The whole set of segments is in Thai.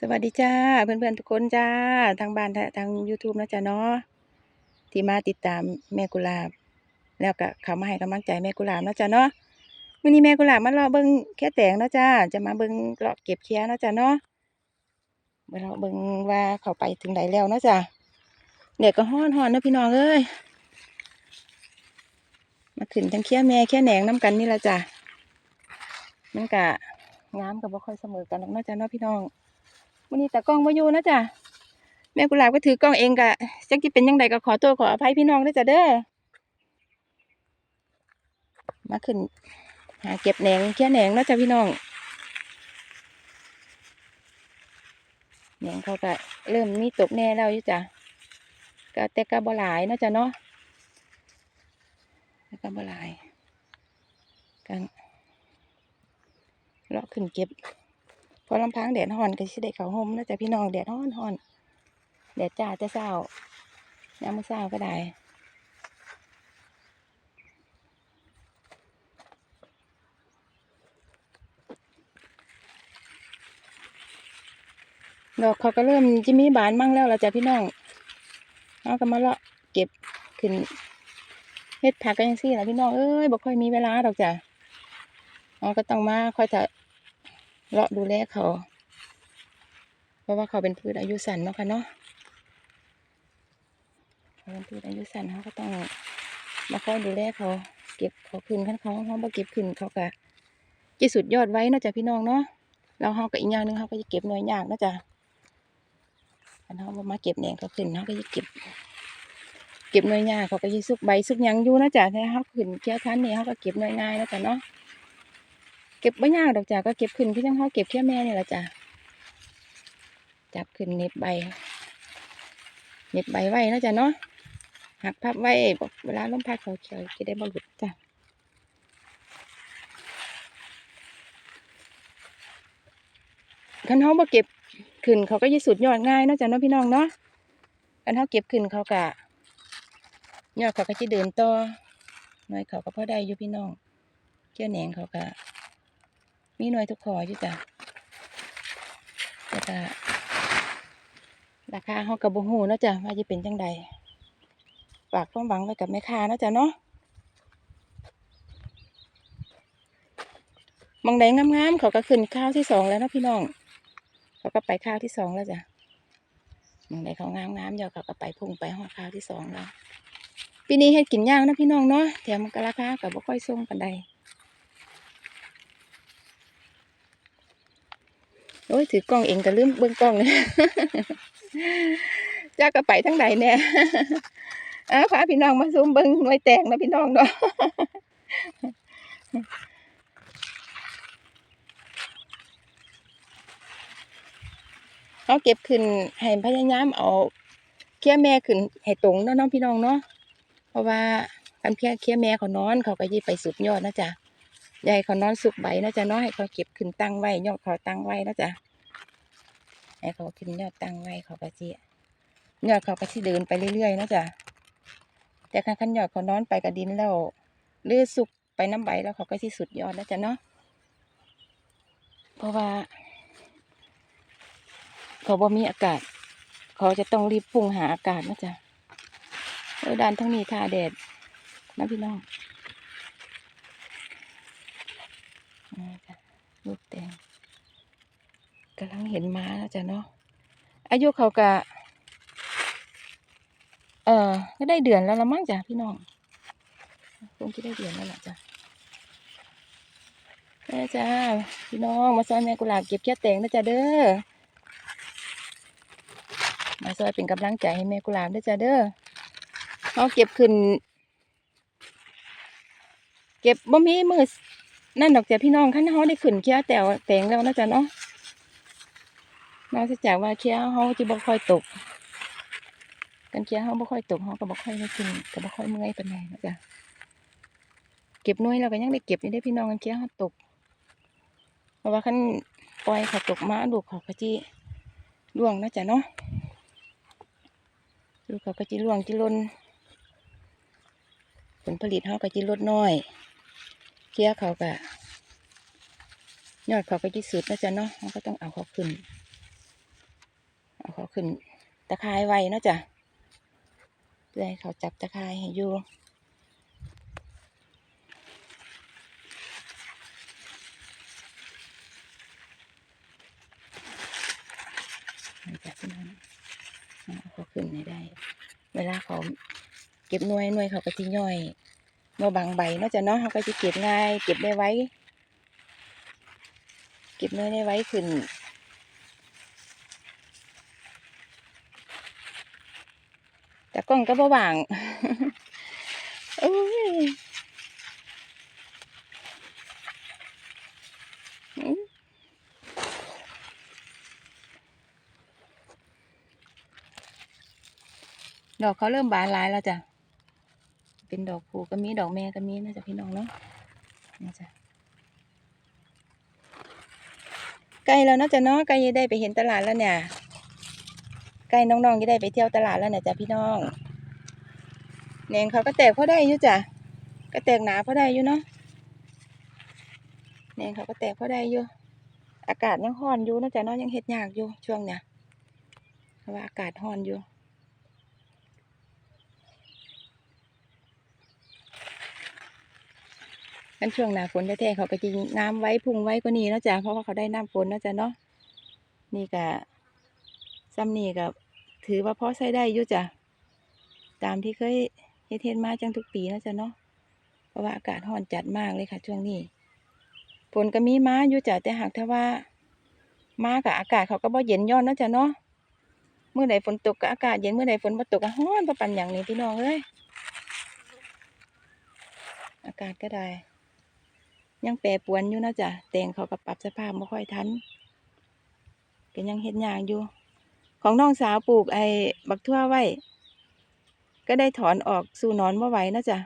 สวัสดีจ้าเพื่อนๆทุกคนจ้าทางบ้านทาง YouTube นะจ๊ะเนาะที่มาติดตามแม่กุหลาบ แล้วก็เขามาให้กำลังใจแม่กุหลาบนะจ๊ะเนาะวันนี้แม่กุหลาบมาเลาะเบิ่งแค่แตงนะจ้าจะมาเบิ่งเลาะเก็บเคี้ยนะจ๊ะเนาะมาเลาะเบิ่งว่าเขาไปถึงไหนแล้วนะจ๊ะเด็กก็ฮ้อนฮ้อนนะพี่น้องเอ้ยมาขึ้นทั้งเคี้ยแม่เคี้ยแหนงน้ำกันนี่ละจ้ะมันกะงามกับบ่ค่อยเสมอกันหรอกนะจ้ะเนาะพี่น้อง วันนี้แต่กล้องมาอยู่นะจ๊ะแม่กุหลาบก็ถือกล้องเองกะจักที่เป็นยังไงก็ขอโทษขออภัยพี่น้องด้วยจ้ะเด้อมาขึ้น หาเก็บแหนงเคี้ยแหนงนะจ้ะพี่น้องแหนงเขาก็เริ่มมีตกแน่แล้วอยู่จ้ะก็แต่ก็บ่หลายนะจ้ะเนาะแต่ก็บ่หลายกันเลาะขึ้นเก็บ พอลำพังแดดฮ้อนก็สิได้เขาห่มนะจ๊ะพี่น้องแดดฮ้อนฮ้อนแดดจ้าจะเศร้ายามมื้อเช้าก็ได้ดอกเขาก็เริ่มจะมีบานมั่งแล้วละจ้ะพี่น้องเอาก็มาเลาะเก็บขึ้นเฮ็ดผักกันยังซี่ละพี่น้องเอ้ยบ่ค่อยมีเวลาดอกจ้ะเอาก็ต้องมาค่อยจะ เลาะดูแลเขา เพราะว่าเขาเป็นพืชอายุสั้นเนาะค่ะเนาะเขาเป็นพืชอายุสั้นเขาก็ต้องมาคอยดูแลเขา เก็บเขาขึ้นขั้นเขาเขาบ่เก็บขึ้นเขาก็จะสุดยอดไว้นะจ้ะพี่น้องเนาะแล้วเขาก็อีกอย่างหนึงเขาก็จะเก็บหน่วยยากนะจ้ะอันเขาบ่มาเก็บแหนงเขาขึ้นเขาก็จะเก็บ เก็บหน่วยยากเขาก็จะสุกใบสุกยังอยู่นะจ้ะถ้าเขาขึ้นเกี่ยวทันนี่เขาก็เก็บหน่วยง่ายนะจ้ะเนาะ เก็บไม่ยากดอกจ้ะก็เก็บขึ้นที่ยังเขาเก็บแค่แม่นี่แหละจ้ะจับขึ้นเน็บใบ เน็บใบไว้นะจ๊ะเนาะหักพับไว้บอกเวลาลมพัดเขาเขียวจะได้บหลุจ้ะคันเขาบ่เก็บขึ้นเขาก็ยิ่สุดยอดง่ายนาะจ๊ะเนาะพี่น้องเนาะคันเขาเก็บขึ้นเขากะยอดเขาก็จะเดินต่อหน่วยเขาก็พอได้อยู่พี่น้องเจ้าแหนงเขากะ มีหน่วยทุกขออยู่จ้ะแต่ก็ราคาเขากับบ่ฮู้เนาะจ้ะว่าจะเป็นจังใดฝากความหวังไว้กับแม่ค้าเนาะจ้ะเนาะมองใดงามๆเขาก็ขึ้นข้าวที่สองแล้วนะพี่น้อง เขาก็ไปข้าวที่สองแล้วจ้ะมองใดเขางามๆเดี๋ยวเขาก็ไปพุ่งไปห้องข้าวที่สองแล้วปีนี้ให้กินย่างนะพี่น้องเนาะแถมราคากับบ่ค่อยส่งกันใด โอ้ยถือกล้องเองก็ลืมเบิ่งกล้องเลยจ้าก็ไปทั้งใดเนี่ยอ้าพาพี่น้องมาซูมเบิ้งหน่วยแตงนะพี่น้องเนาะเขาเก็บขึ้นให้พยายามเอาเคี้ยแม่ขึ้นให้ตรงเนาะน้องพี่น้องเนาะเพราะว่าคันเพี้ยเคี้ยแม่เขานอนเขาก็ยี่ไปสุดยอดนะจ๊ะ ใหญ่เขานอนสุกใบนะจ๊ะเนาะให้เขาเก็บขึ้นตั้งไว้ยอดเขาตั้งไว้นะจ๊ะให้เขาขึ้นยอดตั้งไว้เขาก็จียอดเขาก็ที่เดินไปเรื่อยๆนะจ๊ะแต่คันขันยอดเขานอนไปกับดินแล้วหรือสุกไปน้ำใบแล้วเขาก็ที่สุดยอดแล้วจ้ะเนาะเพราะว่า เขาบ่มีอากาศ เขาจะต้องรีบพุ่งหาอากาศนะจ๊ะโอ้ยด้านทั้งนี้ท่าแดดนะพี่น้องนี่จ้ะลูกแตงกำลัง เห็นม้าแล้วจ้ะเนาะอายุเขากะเออก็ได้เดือนแล้วละมั้งจ้ะพี่น้องคงจะได้เดือนแล้วล่ะจ้ะแม่จ้าพี่น้องมาซอยแม่กุหลาบเก็บแค่แตงนะจ้ะเด้อมาซอยเป็นกำลังใจให้แม่กุหลาบด้วยจ้ะเด้อเขาเก็บขึ้น เก็บบ่มีมือนั่นดอกจ้ะพี่น้องขั้นเขาได้ขึ้นเคี้ยวแต่แตงแล้วนะจ้ะเนาะ นอกจากว่าเคี้ยวเขาจะบ่ค่อยตก กันเคี้ยวเขาบ่ค่อยตกเขาก็บ่ค่อยได้กินก็บ่ค่อยเมื่อยปานใดนะจ๊ะเก็บน้อยเราก็ยังได้เก็บอยู่ได้พี่น้องกันเคี้ยวเขาตก เพราะว่าคันปล่อยเขาตกมาลูเขาก็จีล่วงนะจ๊ะเนาะลูเขาก็จีล่วงจีล่นผลผลิตเขาก็จีลดน้อยเคี้ยวเขาก็ยอดเขาก็จีสุดนะจ๊ะเนาะเขาก็ต้องเอาเขาขึ้น เอาเขาขึ้นตะข่ายไว้เนาะจ้ะเพื่อให้เขาจับตะข่ายให้อยู่จ้ะพี่น้องเขาขึ้นให้ได้ เวลาเขาเก็บหน่วยหน่วยเขาก็จะย่อยมาบางใบนาะจ้ะเนาะเขาก็จะเก็บง่าย เก็บได้ไว้ เก็บน่วยได้ไว้ขึ้น แต่กล้องก็บ่ว่างโอ้ยดอกเขาเริ่มบานหลายแล้วจ้ะ เป็นดอกผูก็มีดอกแม่ก็มีนะจ๊ะพี่น้องเนาะนี่จ้ะใกล้แล้วนาะจ๊ะเนาะใกล้จะได้ไปเห็นตลาดแล้วเนี่ย ใกล้น้องๆจะได้ไปเที่ยวตลาดแล้วเนี่ยจ้ะพี่น้องแหนงเขาก็แตกพอได้อยู่จ้ะก็แตกหนาพอได้อยู่เนาะแหนงเขาก็แตกพอได้อยู่ อากาศยังร้อนอยู่นะจ๊ะเนาะยังเฮ็ดยากอยู่ช่วงเนี้ยเพราะว่าอากาศร้อนอยู่กันช่วงหนาฝนแท้ๆเขาก็จะงาไว้พุ่งไว้กว่านี้เนาะจ๊ะเพราะว่าเขาได้น้ำฝนเนาะจ๊ะเนาะนี่ก็ซ้ำนี่ก็ ถือว่าพอใช้ได้อยู่จ้ะตามที่เคยเฮ็ดเฮ็ดมาจังทุกปีนาะจ๊ะเนาะเพราะว่าอากาศร้อนจัดมากเลยค่ะ ช่วงนี้ฝนก็มีมาอยู่จ้ะแต่หากถ้าว่ามากับอากาศเขาก็บ่เย็นย้อนนาะจ๊ะเนาะเมื่อใดฝนตกก็อากาศเย็นเมื่อใดฝนบ่ตกก็ร้อนประปันอย่างนี้พี่น้องเอ้ยอากาศก็ได้ ยังแปรปวนอยู่นาะจ้ะแต่งเขาก็ปรับสภาพไม่ค่อยทันก็ยังเฮ็ดยากอยู่ ของน้องสาวปลูกไอ้บักทั่วไว้ ก็ได้ถอนออกสู่นอนบ่ไหวนะจ้ะ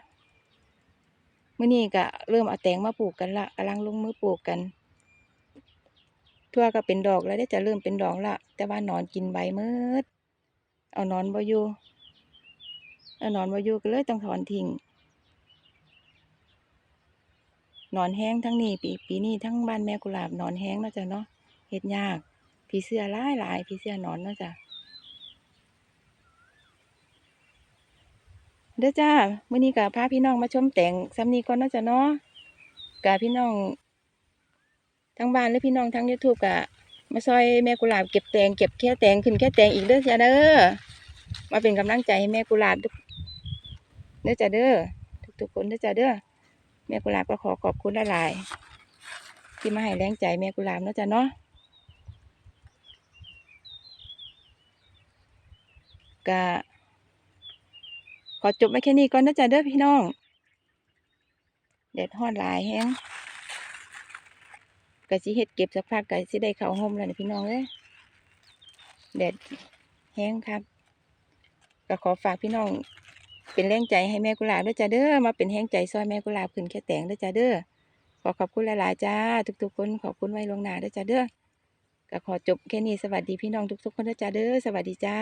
เมื้อนี้ก็เริ่มเอาแตงมาปลูกกันละกำลังลงมือปลูกกัน ทั่วก็เป็นดอกแล้วได้จะเริ่มเป็นดอกละแต่ว่านอนกินใบมืดเอานอนบ่อยู่เอานอนบ่อยู่ก็เลยต้องถอนทิ้งนอนแห้งทั้งนี้ปีปีนี้ทั้งบ้านแม่กุหลาบนอนแห้งนาะจ้ะเนาะเฮ็ดยาก ผีเสื้อหลายหลายผีเสื้อนอนเนาะจ้ะเด้อจ้ามื้อนี้ก็พาพี่น้องมาชมแต่งซ้ำนี้ก่อนเนาะจ้ะเนาะกะพี่น้องทั้งบ้านหรือพี่น้องทั้ง YouTube กะมาซอยแม่กุหลาบเก็บแตงเก็บแค่แตงขึ้นแค่แตงอีกเด้อจ้ะเด้อมาเป็นกำลังใจให้แม่กุหลาบทุกเด้อจ้ะเด้อทุกๆคนเด้อจ้ะเด้อแม่กุหลาบก็ขอขอบคุณหลายๆที่มาให้แรงใจแม่กุหลาบเนาะจ๊ะเนาะ ก็ขอจบไว้แค่นี้ก่อนนะจ๊ะเด้อพี่น้องแดดฮอนหลายแฮงก็สิเฮ็ดเก็บสักพักก็สิได้เข้าห่มแล้วนี่พี่น้องเอ้ยแดดแห้งครับก็ขอฝากพี่น้อง เป็นแรงใจให้แม่กุหลาบด้วยจ้าเด้อมาเป็นแรงใจซอยแม่กุหลาบขึ้นแค่แต่งด้วยจ้าเด้อขอขอบคุณหลายๆจ้าทุกๆคนขอบคุณไว้ลวงหน้าด้วยจ้าเด้อก็ขอจบแค่นี้สวัสดีพี่น้องทุกๆคนด้วยจ้าเด้อสวัสดีจ้า